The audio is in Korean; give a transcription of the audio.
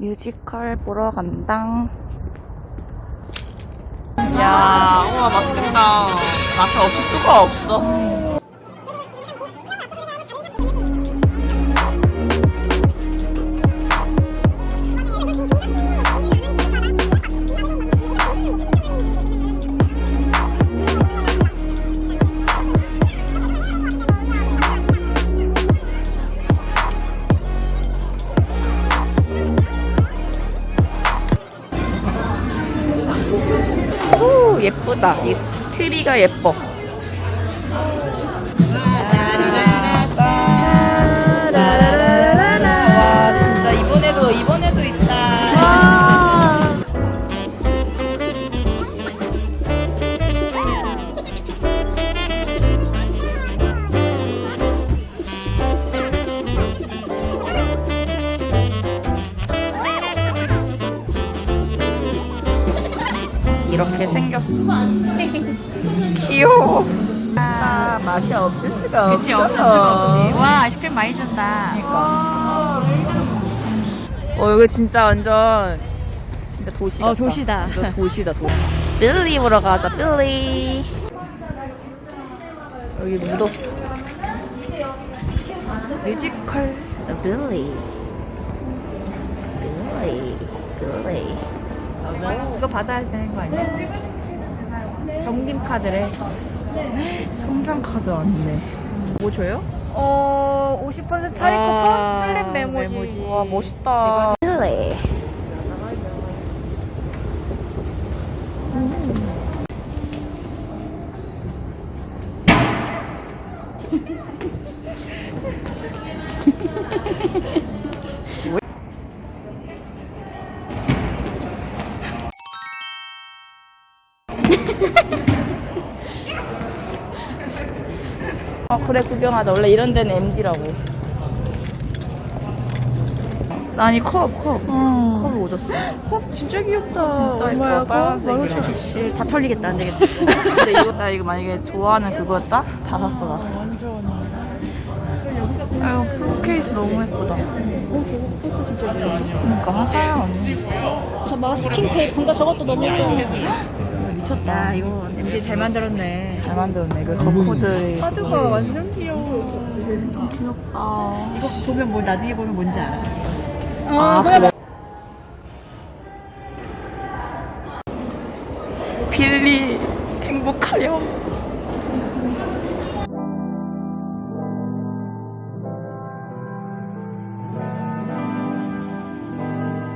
뮤지컬 보러 간당. 야, 우와 맛있겠다. 맛이 없을 수가 없어. 예쁘다. 이 트리가 예뻐. 이렇게 생겼어. 귀여워. 아, 맛이 없을 수가 없어. 그치, 없을 수가 없지. 와, 아이스크림 많이 준다. 어, 여기 진짜 완전 진짜 도시 같다. 어, 도시다. 도시다, 도시. 빌리 보러 가자, 빌리. 여기 묻었어. 뮤지컬 빌리. 빌리. 빌리. 이거 받아야 되는 거 아니야? 정림 카드래. 성장 카드 왔네. 뭐 줘요? 어, 50% 할인 쿠폰? 할인 메모지. 와, 멋있다. 빌리. 아 그래 구경하자 원래 이런 데는 MD라고 아니 컵컵 컵을 오졌어 컵 진짜 귀엽다. 진짜 예뻐 컵? 빨간색이랑 17,000원. 다 털리겠다, 안 되겠다. 근데 이거 나 이거 만약에 좋아하는 그거였다? 다 샀어 나 완전. 아유 프로 케이스 너무 예쁘다 어, 저거 포스 진짜 귀여워. 그러니까 하나 사야 언니 저 마스킹 테이프인가 저것도 너무 예뻐. 미쳤다. 야, 이거 MD 잘 만들었네. 잘 만들었네. 그 덕후들이. 카드가 완전 귀여워. 귀엽다. 이거 보면 뭐, 나중에 보면 뭔지 알아. 아 그래. 빌리 행복하렴